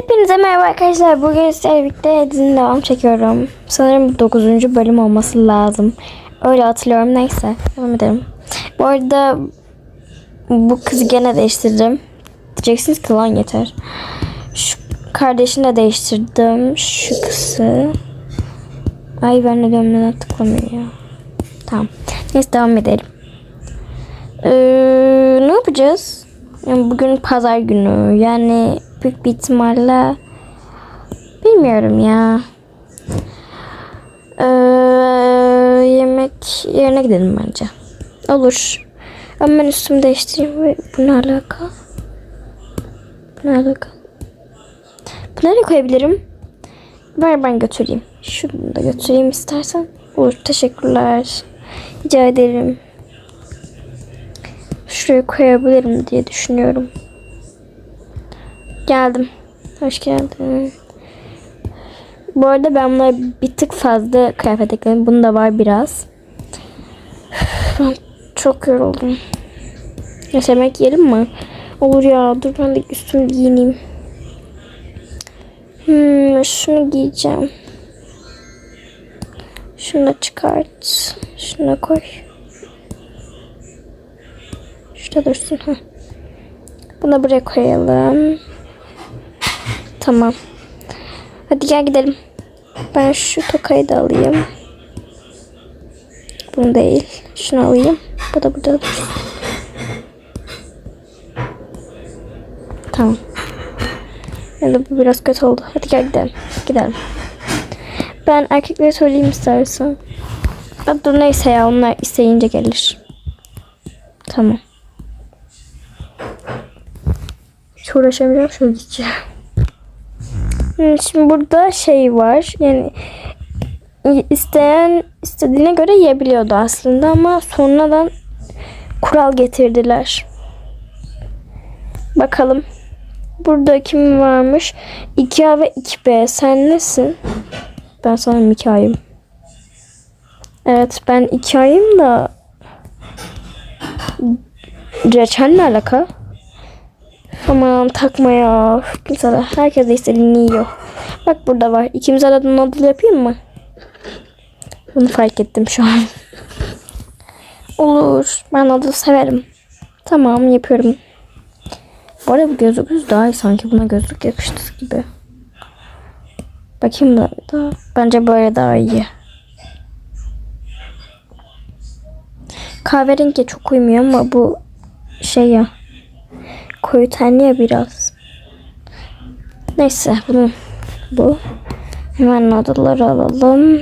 Hepinize merhaba arkadaşlar. Bugün sizlerle birlikte dizinin devam çekiyorum. Sanırım 9. bölüm olması lazım. Öyle hatırlıyorum. Neyse. Devam edelim. Bu arada bu kızı gene değiştirdim. Diyeceksiniz ki lan yeter. Şu kardeşini de değiştirdim. Şu kızı. Ay ben diyorum neden tıklamıyor ya. Tamam. Neyse devam edelim. Ee, ne yapacağız? Bugün pazar günü. Yani büyük bir ihtimalle bilmiyorum ya. Ee, yemek yerine gidelim bence. Olur. Ama ben üstümü değiştireyim ve bu ne alaka? Bu ne koyabilirim? Ver ben götüreyim. Şunu da götüreyim istersen. Olur. Teşekkürler. Rica ederim. Şuraya koyabilirim diye düşünüyorum. Geldim. Hoş geldin. Bu arada ben buna bir tık fazla kıyafet ekledim. Bunda var biraz. Ben çok yoruldum. Ya yemek yiyelim mi? Olur ya. Dur ben de üstümü giyineyim. Hmm, şunu giyeceğim. Şunu da çıkart. Şunu da koy. Şurada dursun. Heh. Bunu buraya koyalım. Tamam. Hadi gel gidelim. Ben şu tokayı da alayım. Bunu değil. Şunu alayım. Bu da burada dursun. Tamam. Yani bu biraz kötü oldu. Hadi gel gidelim. Gidelim. Ben erkeklere söyleyeyim istersen. Dur neyse ya onlar isteyince gelir. Tamam. Hiç uğraşamayacağım şöyle gideceğim. Hmm, Şimdi burada şey var. Yani isteyen istediğine göre yiyebiliyordu aslında ama sonradan kural getirdiler. Bakalım. Burada kim varmış? 2A ve 2B. Sen nesin? Ben sanırım 2A'yım. Evet ben 2A'yım da Reçel ne alaka? Aman takma ya. Kimse de, herkes de istediğini yiyor. Bak burada var. İkimize de noodle yapayım mı? Bunu fark ettim şu an. Olur. Ben noodle severim. Tamam yapıyorum. Bu arada bu gözlüğümüz daha iyi sanki. Buna gözlük yakıştı gibi. Bakayım da, da. Bence böyle daha iyi. Kahverengi çok uymuyor ama bu şey ya koyu tenli ya biraz. Neyse bunu bu. Hemen noodle'ları alalım.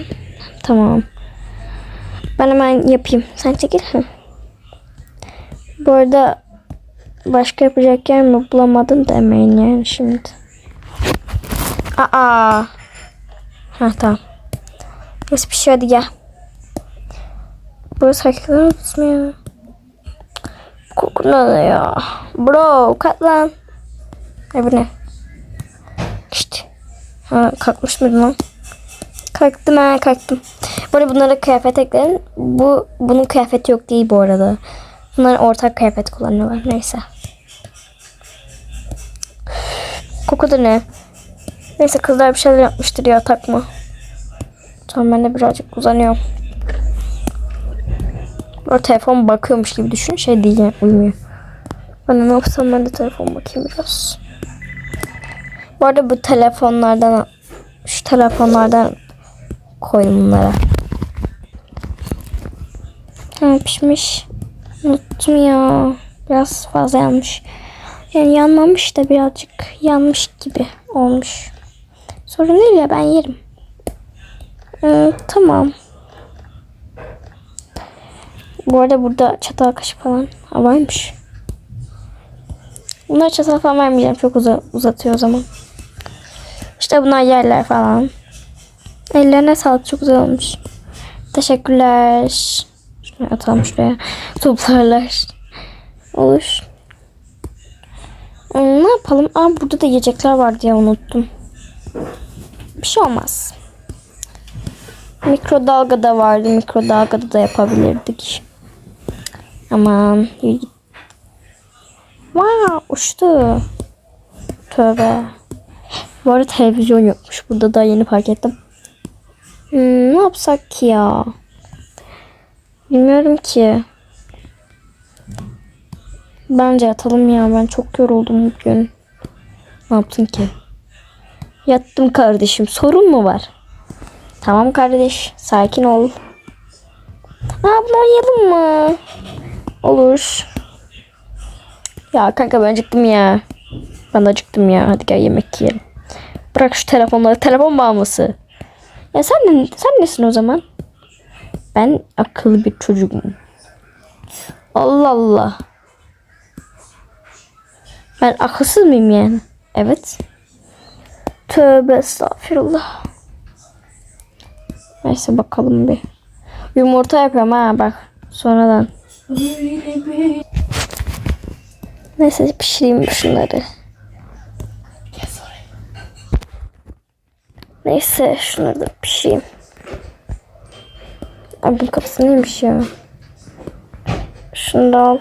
Tamam. Ben hemen yapayım. Sen çekil. Bu arada başka yapacak yer mi bulamadım demeyin yani şimdi. Aa. Ha tamam. Neyse bir şey hadi gel. Burası hakikaten bitmiyor. Koku ne ya? Bro kalk lan. Ay bu ne? İşte. Ha kalkmış mıydın lan? Kalktım ha kalktım. Bu arada bunlara kıyafet ekledim. Bu bunun kıyafeti yok değil bu arada. Bunlar ortak kıyafet kullanıyorlar. Neyse. Koku da ne? Neyse kızlar bir şeyler yapmıştır ya takma. Tamam ben de birazcık uzanıyorum. O telefon bakıyormuş gibi düşün. Şey değil yani uyumuyor. Ben ne yapsam ben de telefon bakayım biraz. Bu arada bu telefonlardan şu telefonlardan koydum bunlara. Ha pişmiş. Unuttum ya. Biraz fazla yanmış. Yani yanmamış da birazcık yanmış gibi olmuş. Sorun değil ya ben yerim. Ee, tamam. Bu arada burada çatal kaşık falan varmış. Bunlar çatal falan vermeyeceğim. Çok uza uzatıyor o zaman. İşte bunlar yerler falan. Ellerine sağlık. Çok güzel olmuş. Teşekkürler. Şunu atalım şuraya. Toplarlar. Olur. Hmm, ne yapalım? Aa, burada da yiyecekler var diye unuttum. Bir şey olmaz. Mikrodalga da vardı. Mikrodalgada da yapabilirdik. Aman. Wow, uçtu. Tövbe. Bu arada televizyon yokmuş. Burada da yeni fark ettim. Hmm, ne yapsak ki ya? Bilmiyorum ki. Bence yatalım ya. Ben çok yoruldum bugün. Ne yaptın ki? Yattım kardeşim. Sorun mu var? Tamam kardeş. Sakin ol. Aa bunu oynayalım mı? Olur. Ya kanka ben acıktım ya. Ben acıktım ya. Hadi gel yemek yiyelim. Bırak şu telefonları. Telefon bağımlısı. Ya sen sen nesin o zaman? Ben akıllı bir çocuğum. Allah Allah. Ben akılsız mıyım yani? Evet. Tövbe estağfirullah. Neyse bakalım bir. Yumurta yapıyorum ha bak. Sonradan. Neyse pişireyim şunları. Neyse şunları da pişireyim. Abi kapısı neymiş ya? Şunu da al.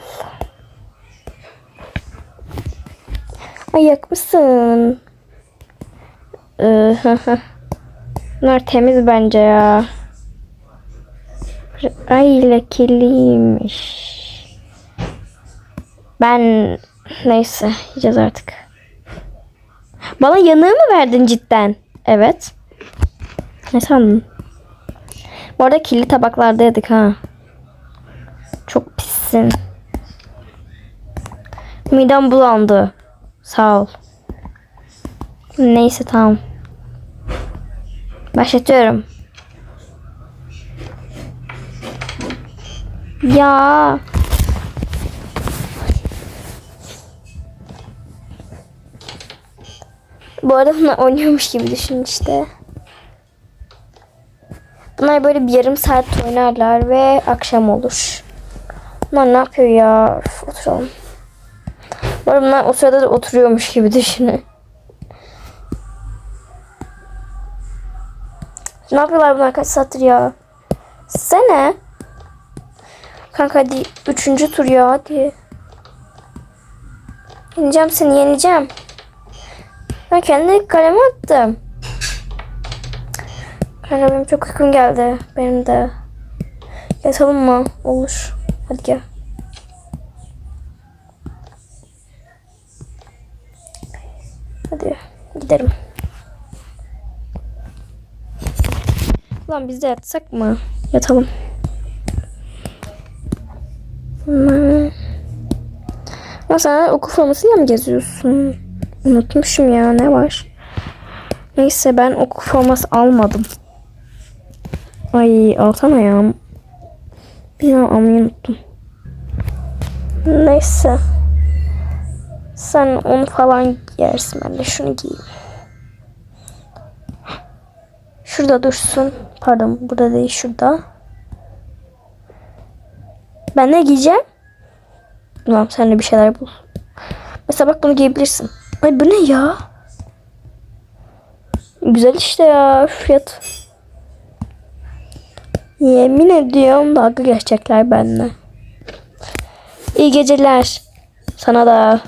Ay yakmışsın. Ee, Bunlar temiz bence ya. Ay lekeliymiş. Ben neyse yiyeceğiz artık. Bana yanığı mı verdin cidden? Evet. Ne sandın? Bu arada kirli tabaklarda yedik ha. Çok pissin. Midem bulandı. Sağ ol. Neyse tamam. Başlatıyorum. Ya. Bu arada oynuyormuş gibi düşün işte. Bunlar böyle bir yarım saat oynarlar ve akşam olur. Bunlar ne yapıyor ya? Üf, oturalım. Bu arada bunlar o sırada da oturuyormuş gibi düşünün. Ne yapıyorlar bunlar kaç saattir ya? Sene. Kanka hadi üçüncü tur ya hadi. Yeneceğim seni yeneceğim. Ben kendi kaleme attım. Kanka benim çok uykum geldi. Benim de. Yatalım mı? Olur. Hadi gel. Hadi gidelim. Lan biz de yatsak mı? Yatalım. Ya sen okul formasıyla mı geziyorsun? Unutmuşum ya ne var? Neyse ben okul forması almadım. Ay alsana ya. Bilmiyorum almayı unuttum. Neyse. Sen onu falan giyersin ben de şunu giyeyim. Şurada dursun. Pardon burada değil şurada. Ben ne giyeceğim? Tamam sen de bir şeyler bul. Mesela bak bunu giyebilirsin. Ay bu ne ya? Güzel işte ya fiyat. Yemin ediyorum dalga geçecekler benimle. İyi geceler. Sana da.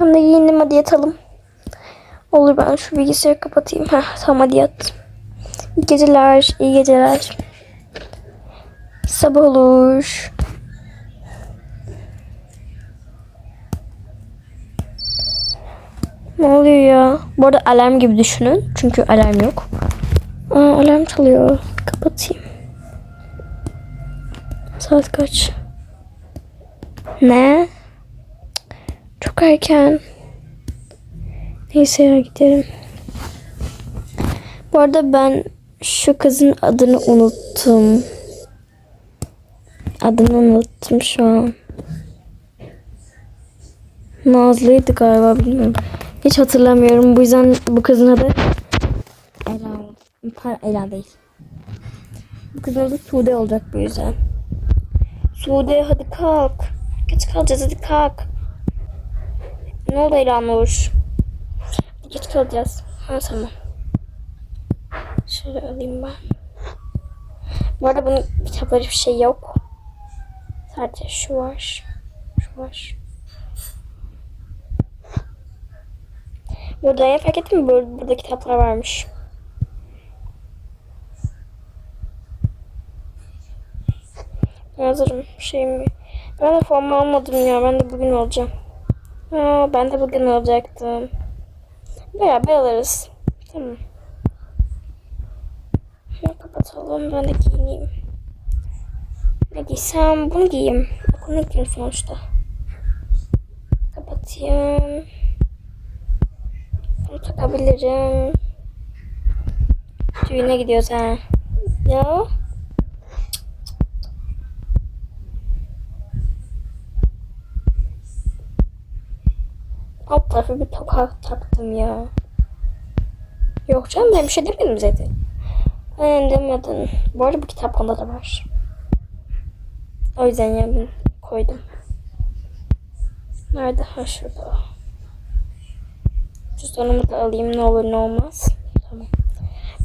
Ben de giyindim hadi yatalım. Olur ben şu bilgisayarı kapatayım. Heh, tamam hadi yat. İyi geceler, iyi geceler. Sabah olur. Ne oluyor ya? Bu arada alarm gibi düşünün. Çünkü alarm yok. Aa, alarm çalıyor. Kapatayım. Saat kaç? Ne? Çok erken. Neyse ya gidelim. Bu arada ben şu kızın adını unuttum. Adını unuttum şu an. Nazlı'ydı galiba bilmiyorum. Hiç hatırlamıyorum. Bu yüzden bu kızın adı Ela. Ela değil. Bu kızın adı Sude olacak bu yüzden. Sude hadi kalk. Geç kalacağız hadi kalk. Ne oldu Ela Nur? Geç kalacağız. Ha tamam. Şöyle alayım ben. Bu arada bunun kitapları bir şey yok. Sadece şu var. Şu var. Burada en fark ettin mi? Burada, burada kitaplar varmış. Ben hazırım. Şey mi? Ben de forma almadım ya. Ben de bugün alacağım. Aa, ben de bugün alacaktım. Beraber alırız. Tamam. Şunu kapatalım. Ben de giyineyim. Ne giysem? Bunu giyeyim. Okulun ilk günü sonuçta. Kapatayım. Bunu takabilirim. Düğüne gidiyoruz ha. Ya. Alt tarafı bir toka taktım ya. Yok canım ben bir şey demedim zaten. Aynen demedin. Bu arada bu kitap onda da var. O yüzden yani koydum. Nerede? Ha şurada. Cüzdanımı da alayım ne olur ne olmaz. Tamam.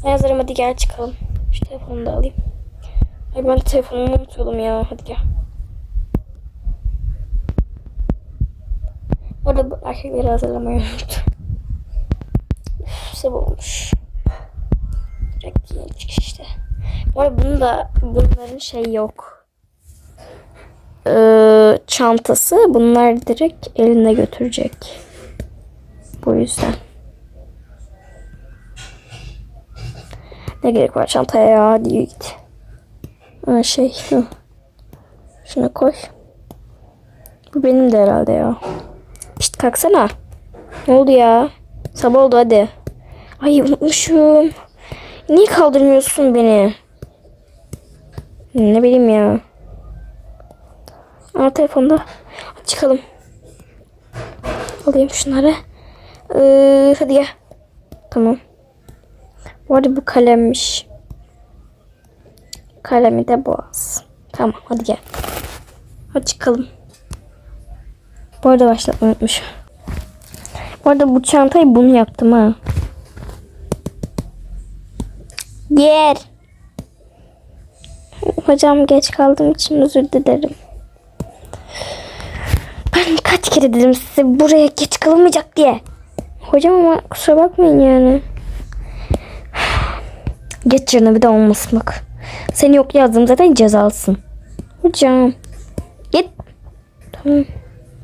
Ben hazırım hadi gel çıkalım. Şu telefonu da alayım. Ay ben telefonumu unutuyordum ya. Hadi gel. Orada erkekleri hazırlamayı unuttum. Sabah olmuş. Direkt çıkış işte. Bu arada bunun da bunların şey yok. Ee, çantası. Bunlar direkt eline götürecek. Bu yüzden. Ne gerek var çantaya ya? Yürü git. Ha, şey. Hı. Şuna koy. Bu benim de herhalde ya. İşte kalksana. Ne oldu ya? Sabah oldu hadi. Ay unutmuşum. Niye kaldırmıyorsun beni? Ne bileyim ya. Aa telefonda. Çıkalım. Alayım şunları. Ee, hadi gel. Tamam. Bu arada bu kalemmiş. Kalemi de boğaz. Tamam hadi gel. Hadi çıkalım. Bu arada başlatmayı unutmuşum. Bu arada bu çantayı bunu yaptım ha. Yer. Hocam geç kaldığım için özür dilerim. Kaç kere dedim size buraya geç kalınmayacak diye. Hocam ama kusura bakmayın yani. Geç yerine bir de olmasın bak. Seni yok yazdım zaten cezalısın. Hocam. Git. Tamam.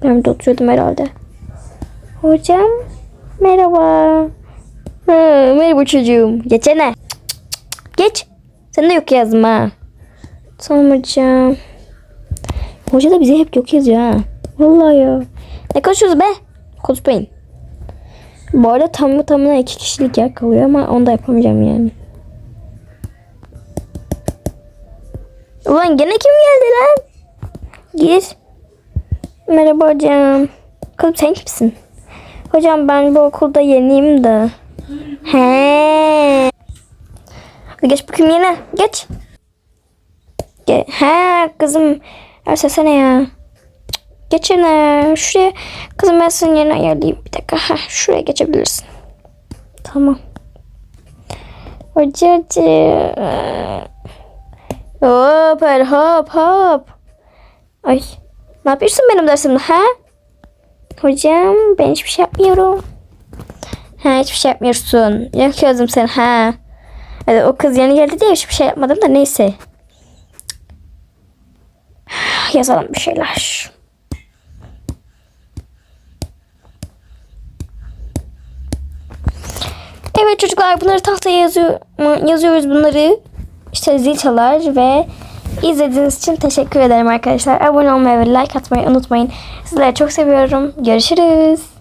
Ben de oturuyordum herhalde. Hocam. Merhaba. Ha, merhaba çocuğum. Geçene. Geç. Sen de yok yazma. ha. Tamam hocam. Hoca da bize hep yok yazıyor ha. Vallahi ya. Ne konuşuyoruz be? Konuşmayın. Bu arada tam tamına iki kişilik yer kalıyor ama onu da yapamayacağım yani. Ulan gene kim geldi lan? Gir. Merhaba hocam. Kızım sen kimsin? Hocam ben bu okulda yeniyim de. He. Geç bakayım yine. Geç. Ge He kızım. Ersesene ya. Cık, Geç yine. Şuraya. Kızım ben senin yerine ayarlayayım. Bir dakika. Ha, şuraya geçebilirsin. Tamam. Hocacığım. Hop her hop hop. Ay. Ne yapıyorsun benim dersimde ha? Hocam ben hiçbir şey yapmıyorum. Ha hiçbir şey yapmıyorsun. Yok yazdım sen ha. Evet, o kız yeni geldi diye hiçbir şey yapmadım da neyse. Yazalım bir şeyler. Evet çocuklar bunları tahtaya yazıyor, yazıyoruz bunları. İşte zil çalar ve izlediğiniz için teşekkür ederim arkadaşlar. Abone olmayı ve like atmayı unutmayın. Sizleri çok seviyorum. Görüşürüz.